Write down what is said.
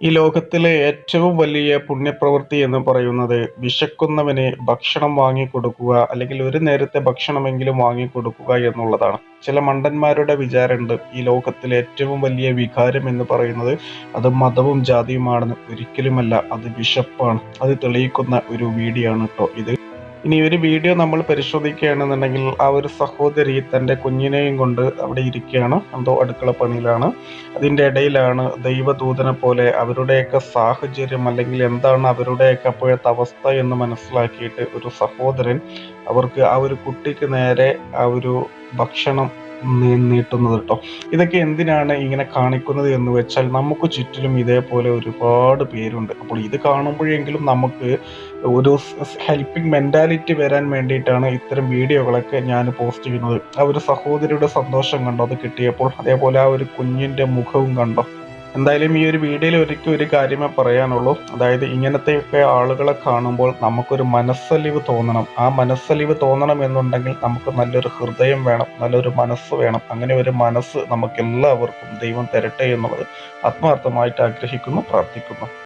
ഈ ലോകത്തിലെ ഏറ്റവും വലിയ പുണ്യപ്രവൃത്തി എന്ന് പറയുന്നത് വിശക്കുന്നവന് ഭക്ഷണം വാങ്ങിക്കൊടുക്കുക അല്ലെങ്കിൽ ഒരു നേരത്തെ ഭക്ഷണമെങ്കിലും വാങ്ങിക്കൊടുക്കുക എന്നുള്ളതാണ്. ചില മണ്ടന്മാരുടെ വിചാരമുണ്ട് ഈ ലോകത്തിലെ ഏറ്റവും വലിയ വികാരം എന്ന് പറയുന്നത് അത് മതവും ജാതിയുമാണെന്ന്. ഒരിക്കലുമല്ല അത് വിശപ്പാണ്. അത് തെളിയിക്കുന്ന ഒരു വീഡിയോ ആണ് കേട്ടോ ഇത്. ഇനി ഒരു വീഡിയോ നമ്മൾ പരിശോധിക്കുകയാണെന്നുണ്ടെങ്കിൽ ആ ഒരു സഹോദരി തന്റെ കുഞ്ഞിനെയും കൊണ്ട് അവിടെ ഇരിക്കുകയാണ്. എന്തോ അടുക്കള പണിയിലാണ്. അതിന്റെ ഇടയിലാണ് ദൈവദൂതനെ പോലെ അവരുടെയൊക്കെ സാഹചര്യം അല്ലെങ്കിൽ എന്താണ് അവരുടെയൊക്കെ അപ്പോഴത്തെ അവസ്ഥ എന്ന് മനസ്സിലാക്കിയിട്ട് ഒരു സഹോദരൻ അവർക്ക് ആ ഒരു കുട്ടിക്ക് നേരെ ആ ഒരു ഭക്ഷണം നീട്ടുന്നത് കേട്ടോ. ഇതൊക്കെ എന്തിനാണ് ഇങ്ങനെ കാണിക്കുന്നത് എന്ന് വെച്ചാൽ നമുക്ക് ചുറ്റിലും ഇതേപോലെ ഒരുപാട് പേരുണ്ട്. അപ്പോൾ ഇത് കാണുമ്പോഴെങ്കിലും നമുക്ക് ഒരു ഹെൽപ്പിംഗ് മെന്റാലിറ്റി വരാൻ വേണ്ടിയിട്ടാണ് ഇത്തരം വീഡിയോകളൊക്കെ ഞാൻ പോസ്റ്റ് ചെയ്യുന്നത്. ആ ഒരു സഹോദരിയുടെ സന്തോഷം കണ്ടോ? അത് കിട്ടിയപ്പോൾ അതേപോലെ ആ ഒരു കുഞ്ഞിന്റെ മുഖവും കണ്ടോ? എന്തായാലും ഈ ഒരു വീഡിയോയിൽ ഒരിക്കലും ഒരു കാര്യമേ പറയാനുള്ളൂ. അതായത് ഇങ്ങനത്തെയൊക്കെ ആളുകളെ കാണുമ്പോൾ നമുക്കൊരു മനസ്സലിവ് തോന്നണം. ആ മനസ്സലിവ് തോന്നണം എന്നുണ്ടെങ്കിൽ നമുക്ക് നല്ലൊരു ഹൃദയം വേണം നല്ലൊരു മനസ്സ് വേണം. അങ്ങനെ ഒരു മനസ്സ് നമുക്ക് എല്ലാവർക്കും ദൈവം തരട്ടെ എന്നുള്ളത് ആത്മാർത്ഥമായിട്ട് ആഗ്രഹിക്കുന്നു പ്രാർത്ഥിക്കുന്നു.